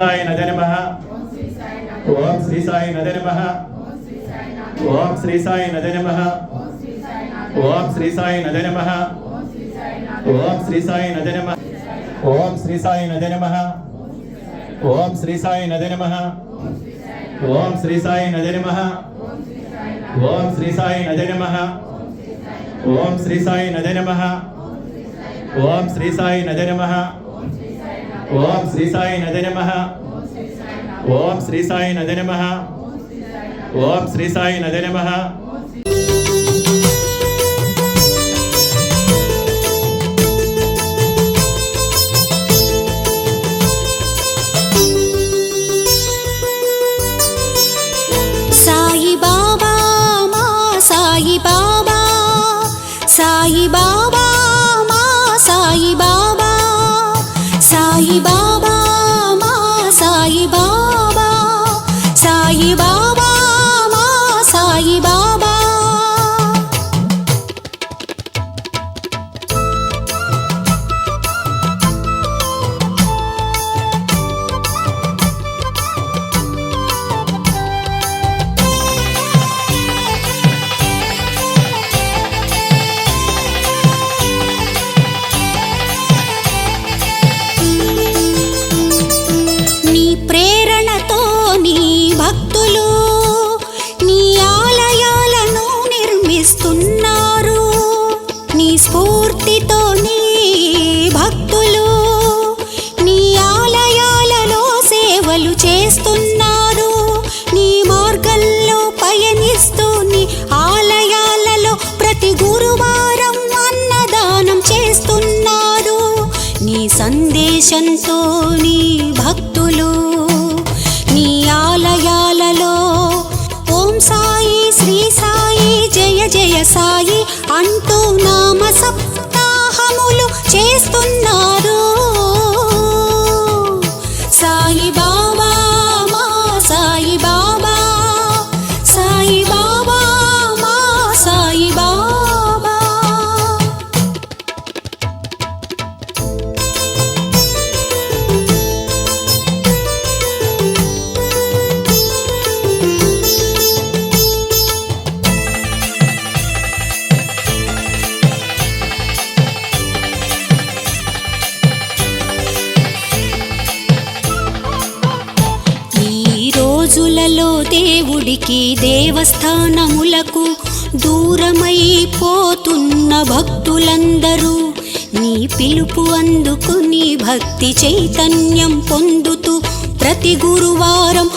సాయి నద నమ ఓం శ్రీ సాయి నద నమ ఓం శ్రీ సాయి నద నమ ఓం శ్రీ సాయి నద నమ ఓం శ్రీ సాయి నద నమ ఓం శ్రీ సాయి నద నమ ఓం శ్రీ సాయి నద నమ ఓం శ్రీ సాయి నద నమ ఓం శ్రీ సాయి నద నమ ఓం శ్రీ సాయి నద నమ ఓం శ్రీ సాయి నద నమ ఓం శ్రీ సాయి నద నమ ఓం శ్రీ సాయి నద నమ ఓం శ్రీ సాయి నద నమ సాయి బాబా మా సాయి బాబా సాయి బాబా 一把。నీ భక్తులు నీ ఆలయాలను నిర్మిస్తున్నారు. నీ స్ఫూర్తితో నీ భక్తులు నీ ఆలయాలలో సేవలు చేస్తున్నారు. నీ మార్గంలో పయనిస్తూ నీ ఆలయాలలో ప్రతి గురువారం అన్నదానం చేస్తున్నారు. నీ సందేశంతో నీ జయ జయ సాయి అంటూ నామ సప్తాహములు చేస్తున్న రోజులలో దేవుడికి దేవస్థానములకు దూరమైపోతున్న భక్తులందరూ నీ పిలుపు అందుకుని భక్తి చైతన్యం పొందుతూ ప్రతి గురువారం